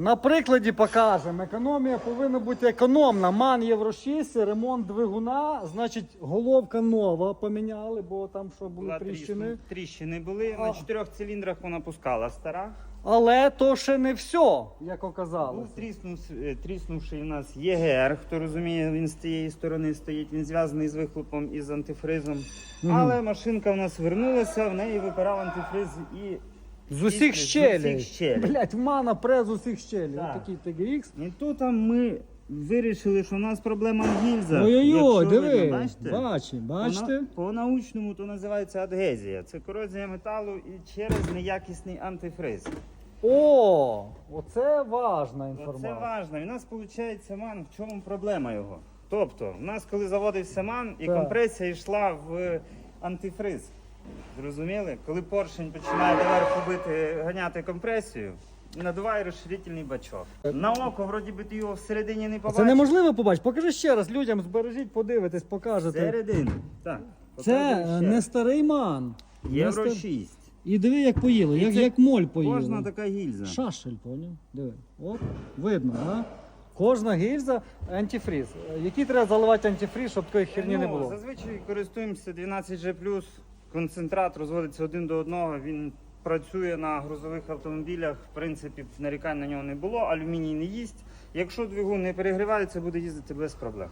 На прикладі покажемо. Економія повинна бути економна. Ман Євро 6, ремонт двигуна, значить головка нова поміняли, бо там що були Була тріщини. тріщини. Тріщини були. А. На чотирьох циліндрах вона пускала стара. Але то ще не все, як оказалося. Був тріснув, е, тріснувший у нас ЄГР, хто розуміє, він з тієї сторони стоїть, він зв'язаний з вихлопом і з антифризом. Мгм. Але машинка в нас вернулася, в неї випирав антифриз і. З усіх З щелей. усіх щелей. Блять, мана пре з усіх щелей. Так. Отакий TGX. І тут ми вирішили, що у нас проблема в гільзах. Ой-ой-ой, Якщо диви. видно, бачите? Бачи, бачите? По, по-научному то називається адгезія. Це корозія металу і через неякісний антифриз. О, оце важна інформація. Це важливо. У нас виходить ман, в чому проблема його? Тобто, у нас коли заводився ман, і Так. компресія йшла в антифриз. Зрозуміли? Коли поршень починає доверху бити, ганяти компресію, надуває розширительний бачок. На око, вроді би, ти його всередині не побачиш. це неможливо побачити. Покажи ще раз людям, збережіть, подивитесь, покажете. Всередину. Так. Це ще. не старий ман. Не Євро стар- 6. І диви, як поїло, І як, це як моль поїло. Кожна така гільза. Шашель, поняв? Диви. От, видно, а? Кожна гільза антифріз. Е, Який треба заливати антифріз, щоб такої херні не Ну, було? Зазвичай користуємося 12G+, концентрат розводиться один до одного, він працює на грузових автомобілях, в принципі, нарікань на нього не було, алюміній не їсть. Якщо двигун не перегрівається, буде їздити без проблем.